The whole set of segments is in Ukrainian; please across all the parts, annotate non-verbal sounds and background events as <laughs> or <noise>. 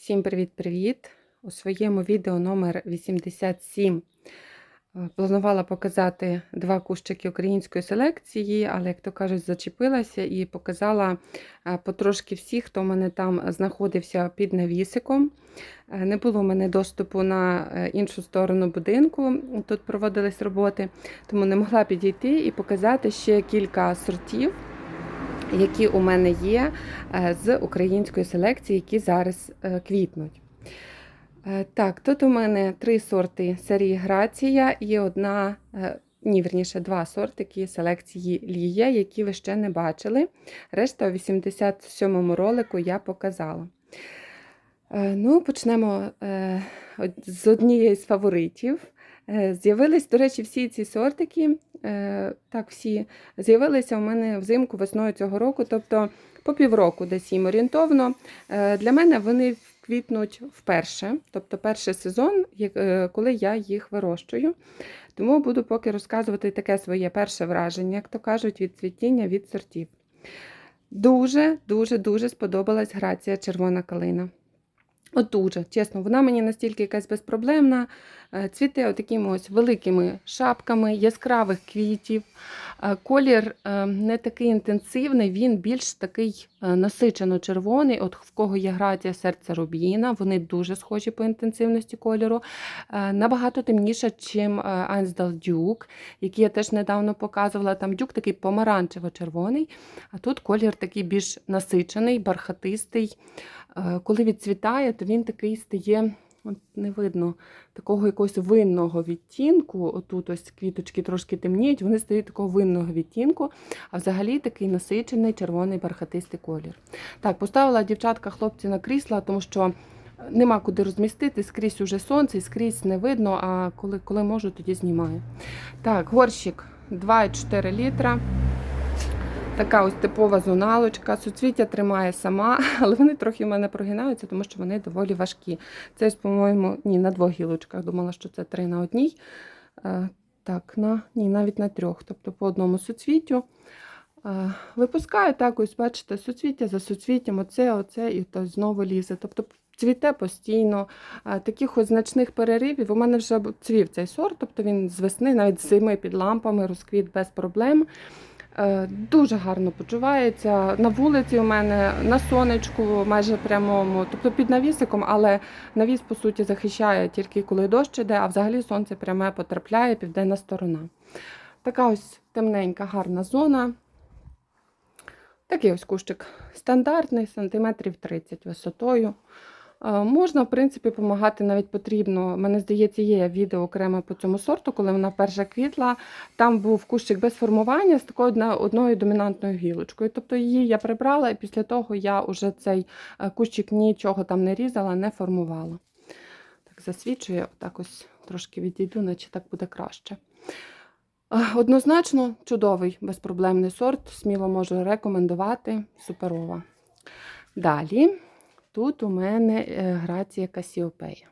Всім привіт-привіт! У своєму відео номер 87 е, планувала показати два кущики української селекції, але, як то кажуть, зачепилася і показала е, потрошки всіх, хто в мене там знаходився під навісиком. Е, Не було в мене доступу на іншу сторону будинку, тут проводились роботи, тому не могла підійти і показати ще кілька сортів які у мене є е, з української селекції, які зараз е, квітнуть. Е, Так, тут у мене три сорти серії Грація і одна, ні, верніше, два сортики селекції Лія, які ви ще не бачили. Решта у 87-му ролику я показала. Ну, почнемо з однієї з фаворитів. Е, З'явились, до речі, всі ці сортики, е, так, всі з'явилися у мене взимку весною цього року, тобто по півроку десь їм орієнтовно. Е, Для мене вони квітнуть вперше, тобто перший сезон, коли я їх вирощую. Тому буду поки розказувати таке своє перше враження, як то кажуть, від цвітіння від сортів. Дуже, дуже, дуже сподобалась грація червона калина. От дуже, чесно, вона мені настільки якась безпроблемна, е, цвіте отакими ось великими шапками яскравих квітів. Е, Колір е, не такий інтенсивний, він більш такий насичено червоний. От в кого є грація серця рубіна, вони дуже схожі по інтенсивності кольору. Е, Набагато темніша, чим Айнсдал Дюк, який я теж недавно показувала. Там дюк такий помаранчево-червоний, а тут колір такий більш насичений, бархатистий. Е, Коли відцвітає, то він такий стає, от не видно, такого якогось винного відтінку. Отут ось квіточки трошки темніють, вони стають такого винного відтінку, а взагалі такий насичений червоний бархатистий колір. Так, поставила дівчатка хлопці на крісла, тому що нема куди розмістити, скрізь уже сонце, і скрізь не видно, а коли, коли можу, тоді знімаю. Так, горщик 2,4 літра. Така ось типова зоналочка. Суцвіття тримає сама, <laughs> але вони трохи в мене прогинаються, тому що вони доволі важкі. Це, по-моєму, ні, на двох гілочках. Думала, що це три на одній. Е, Так, на, ні, навіть на трьох, тобто по одному суцвіттю. Е, Випускаю так, ось бачите, суцвіття за суцвіттям, оце, оце, і то знову лізе. Тобто цвіте постійно. Е, Таких ось значних переривів. У мене вже цвів цей сорт, тобто він з весни, навіть з зими під лампами, розквіт без проблем. Е, Дуже гарно почувається. На вулиці у мене на сонечку, майже прямому, тобто під навісиком, але навіс, по суті, захищає тільки коли дощ іде, а взагалі сонце пряме потрапляє, південна сторона. Така ось темненька, гарна зона. Такий ось кущик стандартний, сантиметрів 30 висотою. Е, Можна, в принципі, допомагати навіть потрібно. Мене здається, є відео окремо по цьому сорту, коли вона перша квітла. Там був кущик без формування з такою одною домінантною гілочкою. Тобто її я прибрала, і після того я вже цей е, кущик нічого там не різала, не формувала. Так засвічує, отак ось трошки відійду, наче так буде краще. Е, Однозначно чудовий безпроблемний сорт, сміло можу рекомендувати. Суперова. Далі. Тут у мене е, грація Касіопея.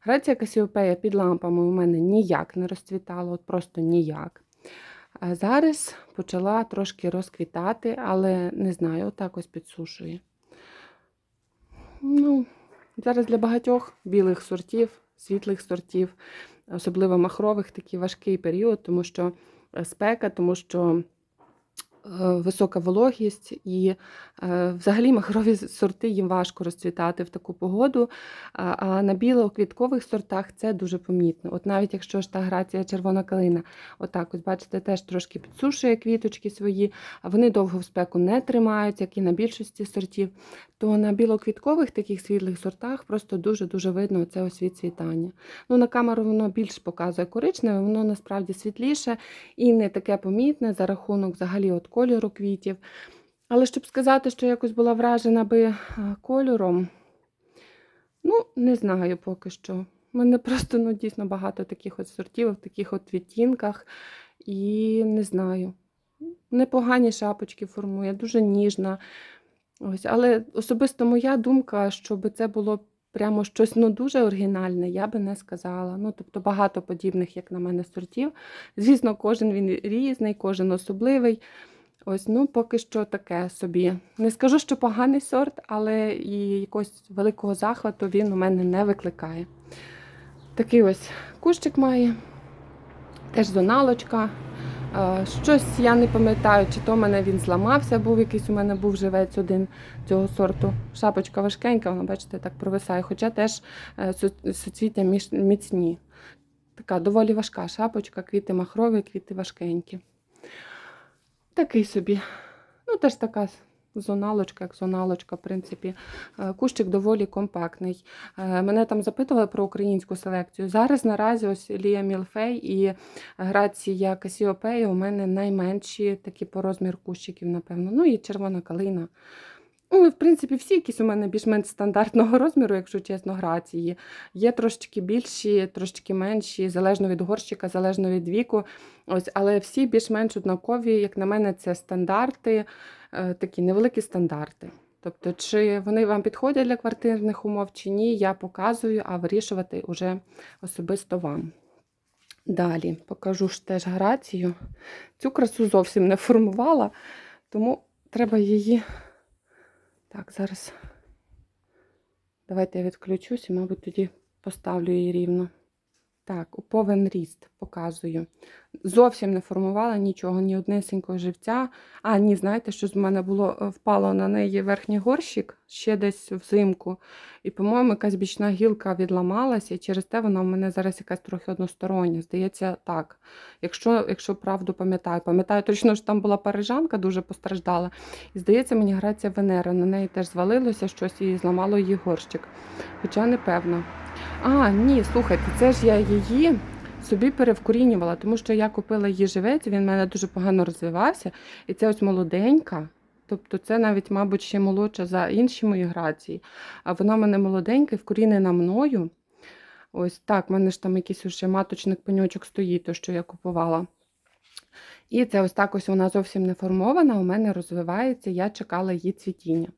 Грація Касіопея під лампами у мене ніяк не розцвітала, от просто ніяк. Зараз почала трошки розквітати, але не знаю, отак ось підсушує. Ну, зараз для багатьох білих сортів, світлих сортів, особливо махрових, такий важкий період, тому що е, спека, тому що висока вологість і е, взагалі махрові сорти їм важко розцвітати в таку погоду. А, а на білоквіткових сортах це дуже помітно. От навіть якщо ж та грація червона калина, отак, ось бачите, теж трошки підсушує квіточки свої, вони довго в спеку не тримаються, як і на більшості сортів, то на білоквіткових таких світлих сортах просто дуже-дуже видно це ось. Ну, на камеру воно більш показує коричневе, воно насправді світліше і не таке помітне за рахунок взагалі от кольору квітів. Але щоб сказати, що якось була вражена би е, кольором, ну, не знаю поки що. У мене просто ну, дійсно багато таких от сортів в таких от відтінках. І не знаю. Непогані шапочки формує, дуже ніжна. Ось, але особисто моя думка, щоб це було прямо щось ну, дуже оригінальне, я би не сказала. Ну, тобто багато подібних, як на мене, сортів. Звісно, кожен він різний, кожен особливий. Ось, ну, поки що таке собі. Не скажу, що поганий сорт, але і якогось великого захвату він у мене не викликає. Такий ось кущик має, теж зоналочка. Щось я не пам'ятаю, чи то в мене він зламався, був якийсь у мене був живець один цього сорту. Шапочка важкенька, вона, бачите, так провисає. Хоча теж е, міш- міцні. Така доволі важка шапочка, квіти махрові, квіти важкенькі. Такий собі. Ну, теж така зоналочка, як зоналочка, в принципі. Е, Кущик доволі компактний. Е, Мене там запитували про українську селекцію. Зараз наразі ось Лія Мілфей і Грація Касіопея у мене найменші такі по розмір кущиків, напевно. Ну і червона калина. Ну, в принципі, всі якісь у мене більш-менш стандартного <laughs> розміру, якщо чесно, грації. Є трошечки більші, трошечки менші, залежно від горщика, залежно від віку. Ось, але всі більш-менш однакові, як на мене, це стандарти, е, такі невеликі стандарти. Тобто, чи вони вам підходять для квартирних умов, чи ні, я показую, а вирішувати вже особисто вам. Далі покажу ж теж грацію. Цю красу зовсім не формувала, тому треба її. Так, зараз. Давайте я відключусь і, мабуть, тоді поставлю її рівно. Так, у повен ріст показую. Зовсім не формувала нічого, ні однесенького живця. А, ні, знаєте, що з мене було е, впало на неї верхній горщик ще десь взимку. І, по-моєму, якась бічна гілка відламалася, і через те вона в мене зараз якась трохи одностороння. Здається, так. Якщо, якщо правду пам'ятаю, пам'ятаю точно, що там була парижанка, дуже постраждала. І здається, мені грація Венера. На неї теж звалилося щось і зламало її горщик. Хоча не певна. А, ні, слухайте, це ж я її собі перевкорінювала, тому що я купила її живець, він в мене дуже погано розвивався. І це ось молоденька. Тобто це навіть, мабуть, ще молодша за інші мої грації. А вона в мене молоденька і вкорінена мною. Ось так, в мене ж там якийсь уже маточник пеньочок стоїть, то що я купувала. І це ось так ось вона зовсім не формована, у мене розвивається, я чекала її цвітіння.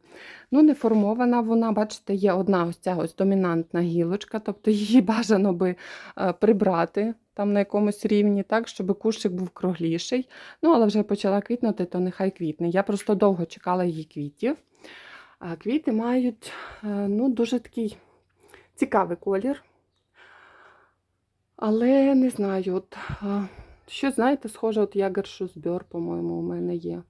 Ну, не формована вона, бачите, є одна ось ця ось домінантна гілочка, тобто її <laughs> бажано би е, прибрати там на якомусь рівні, так, щоб кущик був кругліший. Ну, але вже почала квітнути, то нехай квітне. Я просто довго чекала її квітів. А квіти мають е, ну, дуже такий цікавий колір. Але не знаю, от, е, що, знаєте, схоже, от ягершузбьор, по-моєму, у мене є.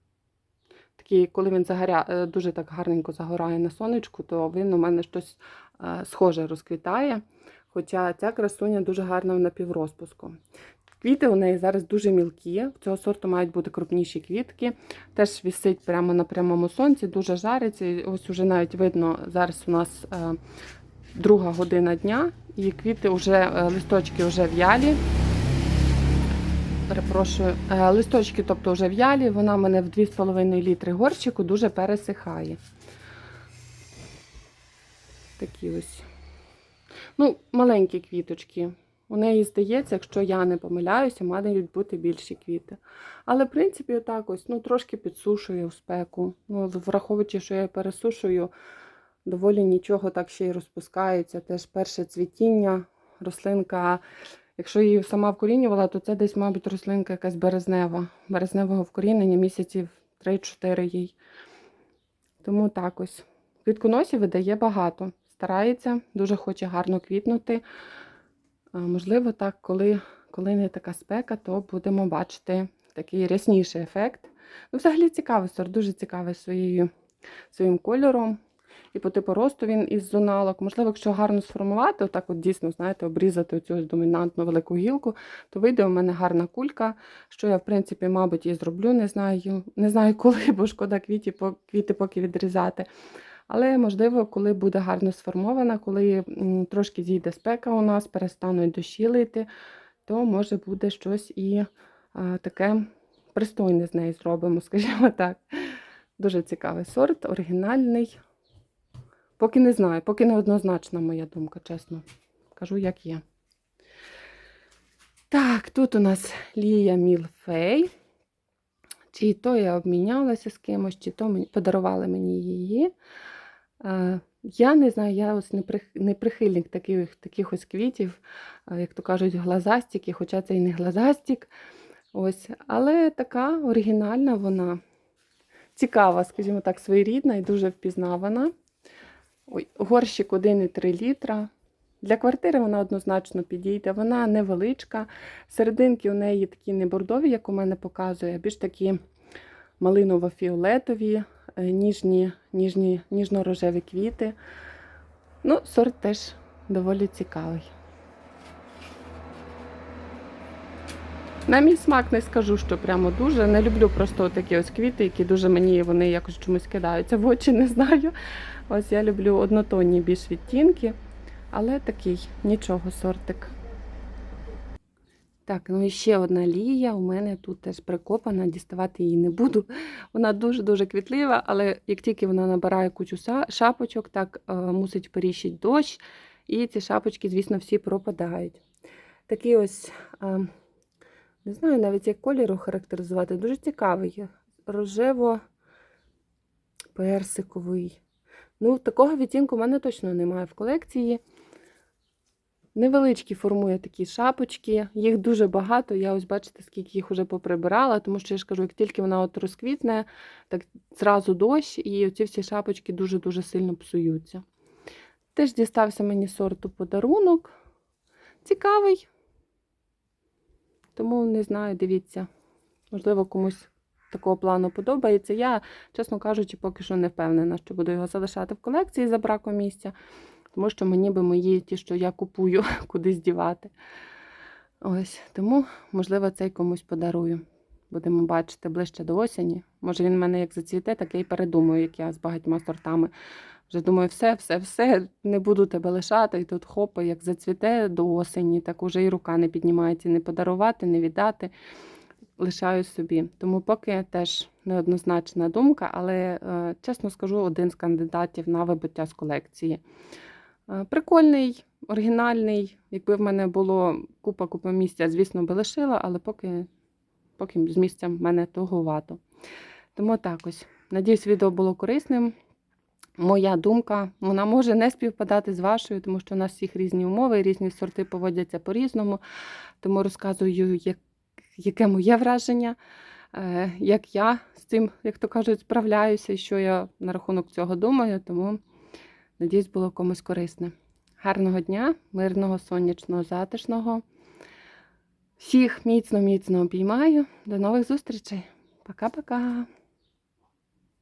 Такий, коли він загоря... е, дуже так гарненько загорає на сонечку, то він у мене щось е, схоже розквітає. Хоча ця красуня дуже гарна в напіврозпуску. Квіти у неї зараз дуже мілкі. В цього сорту мають бути крупніші квітки. Теж вісить прямо на прямому сонці, дуже жариться. Ось уже навіть видно, зараз у нас е, друга година дня, і квіти вже, листочки вже в'ялі. Перепрошую, Е, листочки, тобто вже в'ялі, вона в мене в 2,5 літри горщику дуже пересихає. Такі ось. Ну, маленькі квіточки. У неї здається, якщо я не помиляюся, мають бути більші квіти. Але, в принципі, отак ось, ну, трошки в спеку. Ну, враховуючи, що я пересушую, доволі нічого так ще й розпускається. Теж перше цвітіння, рослинка. Якщо її сама вкорінювала, то це десь, мабуть, рослинка якась березнева. Березневого вкорінення місяців 3-4 їй. Тому так ось. Квітконосів видає багато. Старається, дуже хоче гарно квітнути. Можливо, так, коли, коли не така спека, то будемо бачити такий рясніший ефект. Ну, взагалі цікавий сорт, дуже цікавий своєю, своїм кольором. І по типу росту він із зоналок. Можливо, якщо гарно сформувати, отак от дійсно, знаєте, обрізати цю домінантну велику гілку, то вийде у мене гарна кулька, що я, в принципі, мабуть, і зроблю. Не знаю, не знаю <laughs> коли, бо шкода квіті, квіти поки відрізати. Але, можливо, коли буде гарно сформована, коли трошки зійде спека у нас, перестануть дощі лити, то може буде щось і таке пристойне з неї зробимо, <laughs> скажімо так. Дуже цікавий сорт, оригінальний. Поки не знаю, поки не однозначна моя думка, чесно. Кажу, як є. Так, тут у нас Лія Мілфей. Чи то я обмінялася з кимось, чи то мені подарували мені її. Е, Я не знаю, я ось не, не прихильник таких, таких ось квітів, е, як то кажуть, глазастики, хоча це і не глазастик. Ось, але така оригінальна вона. цікава, скажімо так, своєрідна і дуже впізнавана. Горщик 1,3 літра. Для квартири вона однозначно підійде. Вона невеличка. Серединки у неї такі не бордові, як у мене показує, а більш такі малиново-фіолетові, е, ніжні, ніжні, ніжно-рожеві квіти. Ну, сорт теж доволі цікавий. На мій смак не скажу, що прямо дуже. Не люблю просто такі ось квіти, які дуже мені вони якось чомусь кидаються в очі, <laughs> не знаю. Ось я люблю однотонні більш відтінки, але такий нічого сортик. Так, ну і ще одна лія. У мене тут теж прикопана, діставати її не буду. Вона дуже-дуже квітлива, але як тільки вона набирає кучу шапочок, так е, мусить періщить дощ, і ці шапочки, звісно, всі пропадають. Такий ось, е, не знаю навіть як кольору характеризувати, дуже цікавий. Рожево-персиковий. Ну, такого відтінку в мене точно немає в колекції. Невеличкі формує такі шапочки, їх дуже багато. Я ось бачите, скільки їх вже поприбирала, тому що я ж кажу, як тільки вона от розквітне, так зразу дощ, і оці всі шапочки дуже-дуже сильно псуються. Теж дістався мені сорту подарунок. Цікавий. Тому не знаю, дивіться. Можливо, комусь такого плану подобається. Я, чесно кажучи, поки що не впевнена, що буду його залишати в колекції за браком місця тому що мені би мої ті, що я купую, <laughs> кудись дівати. Ось, тому, можливо, цей комусь подарую. Будемо бачити ближче до осені. Може, він в мене як зацвіте, так я й передумаю, як я з багатьма сортами. Вже думаю, все, все, все, не буду тебе лишати. І тут хопа, як зацвіте до осені, так уже і рука не піднімається не подарувати, не віддати. Лишаю собі. Тому поки теж неоднозначна думка, але, е, чесно скажу, один з кандидатів на вибиття з колекції. Е, Прикольний, оригінальний. Якби в мене було купа-купа місця, звісно, би лишила, але поки, поки з місцем в мене туговато. Тому так ось. Надіюсь, відео було корисним. Моя думка, вона може не співпадати з вашою, тому що у нас всіх різні умови, різні сорти поводяться по-різному. Тому розказую, як, яке моє враження, е, як я з цим, як то кажуть, справляюся, і що я на рахунок цього думаю. Тому Надіюсь, було комусь корисне. Гарного дня, мирного, сонячного, затишного. Всіх міцно-міцно обіймаю. До нових зустрічей. Пока-пока.